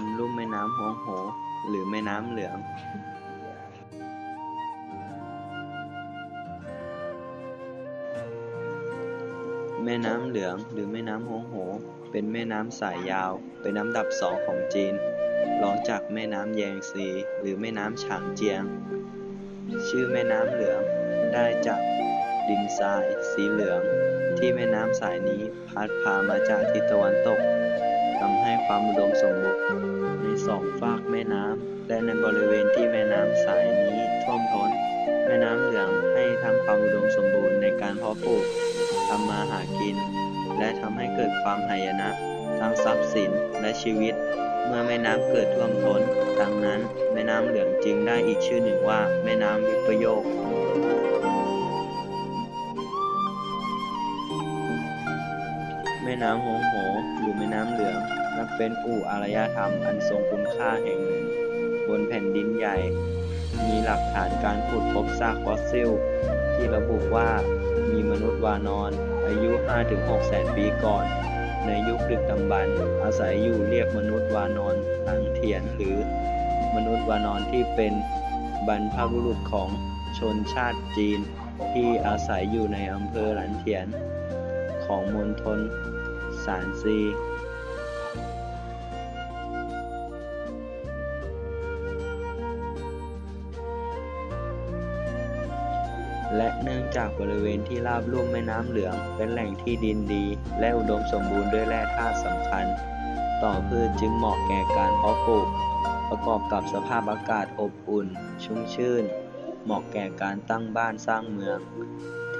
ธรรมลุ่มแม่น้ำฮวงโห หรือแม่น้ำเหลืองแม่น้ำเหลืองหรือแม่น้ำฮวงโห เป็นแม่น้ำสายยาว เป็นอันดับสองของจีน รองจากแม่น้ำแยงซี หรือแม่น้ำฉางเจียง ชื่อแม่น้ำเหลืองได้จากดินทรายสีเหลือง ที่แม่น้ำสายนี้พัดพามาจากทิศตะวันตก ทำให้ความอุดมสมบูรณ์ในสองฝากแม่น้ำและในบริเวณที่แม่น้ำสายนี้ท่วมท้น แม่น้ำเหลืองให้ทั้งความอุดมสมบูรณ์ในการเพาะปลูกทำมาหากิน และทำให้เกิดความหายนะทั้งทรัพย์สินและชีวิต เมื่อแม่น้ำเกิดท่วมท้นดังนั้นแม่น้ำเหลืองจึงได้อีกชื่อหนึ่งว่า แม่น้ำวิปโยค ม่น้ำหงโหหรือแม่น้ำเหลืองนับเป็นอู่อารยธรรมอันทรงคุณค่าแห่งหนึ่ง บนแผ่นดินใหญ่ มีหลักฐานการขุดพบซากฟอสซิล ที่ระบุว่ามีมนุษย์วานอน อายุ 5-6แสนปีก่อน ในยุคดึกดำบรรพ์อาศัยอยู่เรียกมนุษย์วานอนหลังเถียนหรือมนุษย์วานอนที่เป็นบรรพบุรุษของชนชาติจีน ที่อาศัยอยู่ในอำเภอหลันเถียน ของมณฑลสานซีและเนื่องจากบริเวณที่ราบลุ่มแม่น้ำเหลือง เป็นแหล่งที่ดินดี และอุดมสมบูรณ์ด้วยแร่ธาตุสำคัญ ต่อพืชจึงเหมาะแก่การเพาะปลูก ประกอบกับสภาพอากาศอบอุ่น ชุ่มชื่น เหมาะแก่การตั้งบ้านสร้างเมือง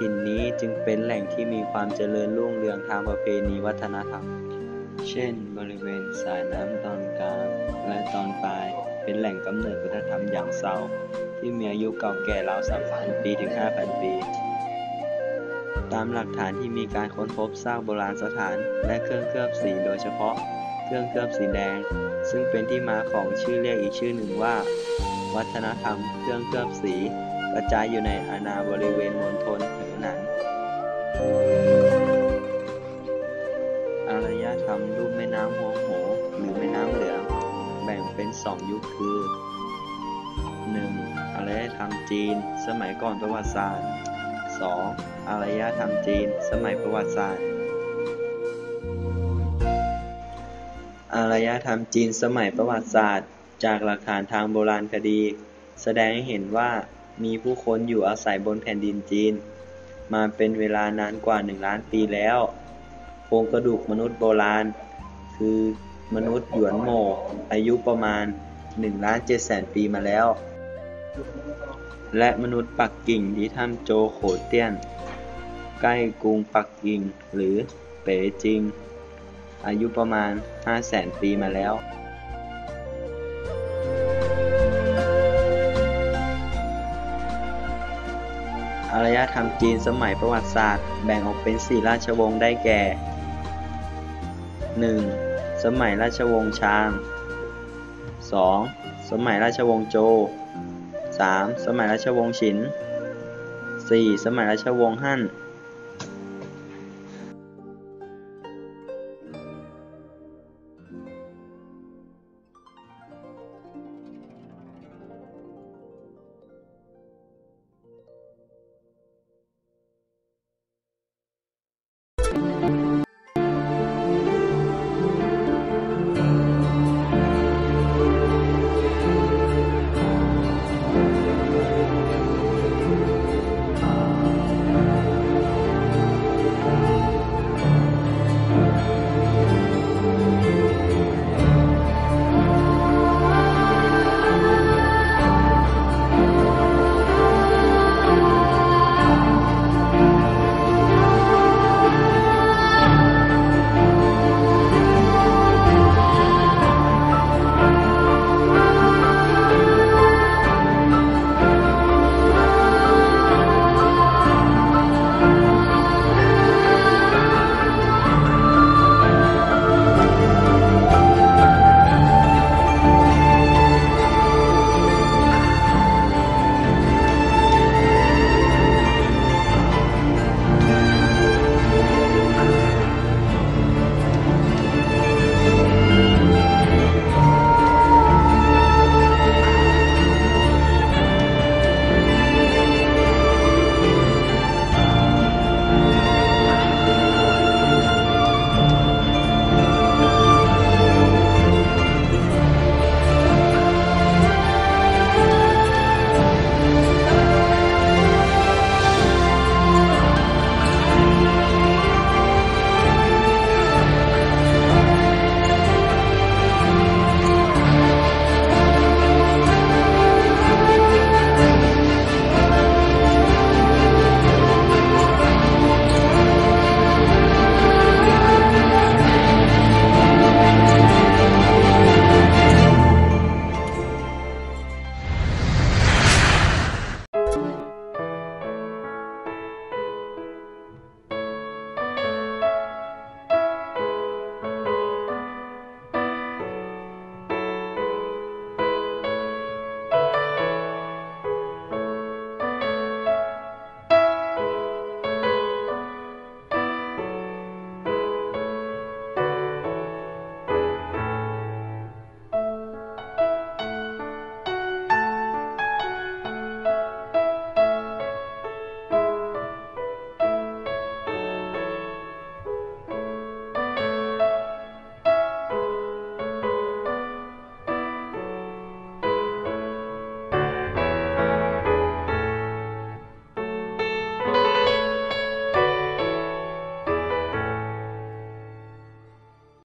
ถิ่นนี้จึงเป็นแหล่งที่มีความเจริญรุ่งเรืองทางประเพณีวัฒนธรรม เช่น บริเวณสายน้ำตอนกลางและตอนปลายเป็นแหล่งกำเนิดวัฒนธรรมอย่างเซาที่มีอายุเก่าแก่ราว 3,000 ปีถึง 5,000 ปี ตามหลักฐานที่มีการค้นพบซากโบราณสถาน และเครื่องเคลือบสีโดยเฉพาะเครื่องเคลือบสีแดง ซึ่งเป็นที่มาของชื่อเรียกอีกชื่อหนึ่งว่า วัฒนธรรมเครื่องเคลือบสีกระจายอยู่ในอาณาบริเวณมณฑล อารยธรรมรูปแม่น้ำโฮโหหรือแม่น้ำเหลือง แบ่งเป็นสองยุคคือ 1. อารยธรรมจีน สมัยก่อนประวัติศาสตร์ 2. อารยธรรมจีน สมัยประวัติศาสตร์ อารยธรรมจีนสมัยประวัติศาสตร์ จากหลักฐานทางโบราณคดี แสดงให้เห็นว่ามีผู้คนอยู่อาศัยบนแผ่นดินจีน มาเป็นเวลานานกว่า 1 ล้านปีแล้วโครงกระดูกมนุษย์โบราณ คือมนุษย์หยวนโมอายุประมาณ1ล้าน7แสนปีมาแล้ว และมนุษย์ปักกิ่งที่ถ้ำโจโขเตี้ยน ใกล้กรุงปักกิ่งหรือเป๋จิง อายุประมาณ5แสนปีมาแล้วารยธรรมจีนสมัยประวัติศาสตร์ แบ่งออกเป็น 4 ราชวงศ์ได้แก่ 1. สมัยราชวงศ์ชาง 2. สมัยราชวงศ์โจ 3. สมัยราชวงศ์ฉิน 4. สมัยราชวงศ์ฮั่น